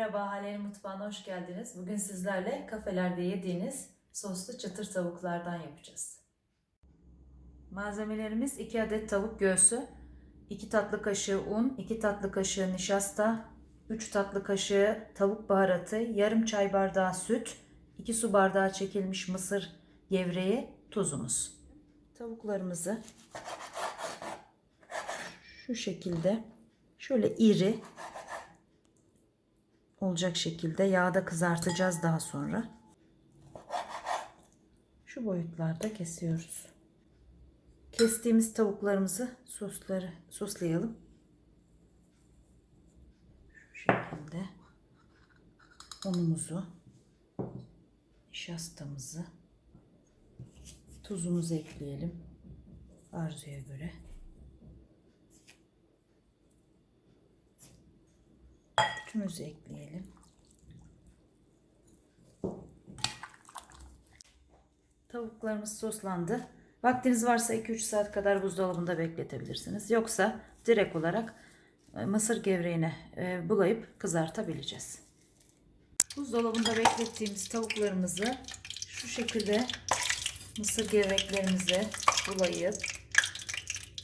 Merhaba Hale'nin mutfağına hoş geldiniz. Bugün sizlerle kafelerde yediğiniz soslu çıtır tavuklardan yapacağız. Malzemelerimiz 2 adet tavuk göğsü, 2 tatlı kaşığı un, 2 tatlı kaşığı nişasta, 3 tatlı kaşığı tavuk baharatı, yarım çay bardağı süt, 2 su bardağı çekilmiş mısır gevreği, tuzumuz. Tavuklarımızı şu şekilde şöyle iri olacak şekilde yağda kızartacağız daha sonra. Şu boyutlarda kesiyoruz. Kestiğimiz tavuklarımızı sosları soslayalım. Şu şekilde unumuzu, nişastamızı, tuzumuzu ekleyelim arzuya göre. Sütümüzü ekleyelim. Tavuklarımız soslandı. Vaktiniz varsa 2-3 saat kadar buzdolabında bekletebilirsiniz. Yoksa direkt olarak e, mısır gevreğine e, bulayıp kızartabileceğiz. Buzdolabında beklettiğimiz tavuklarımızı şu şekilde mısır gevreklerimize bulayıp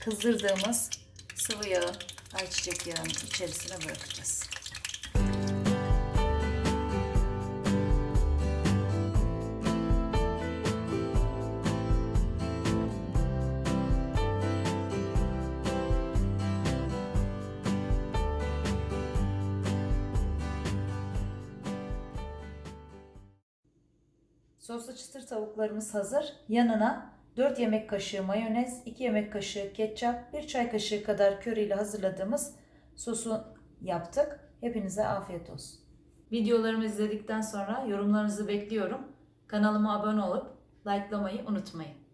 kızdırdığımız sıvı yağı, ayçiçek yağının içerisine bırakacağız. Soslu çıtır tavuklarımız hazır. Yanına 4 yemek kaşığı mayonez, 2 yemek kaşığı ketçap, 1 çay kaşığı kadar köri ile hazırladığımız sosu yaptık. Hepinize afiyet olsun. Videolarımı izledikten sonra yorumlarınızı bekliyorum. Kanalıma abone olup likelamayı unutmayın.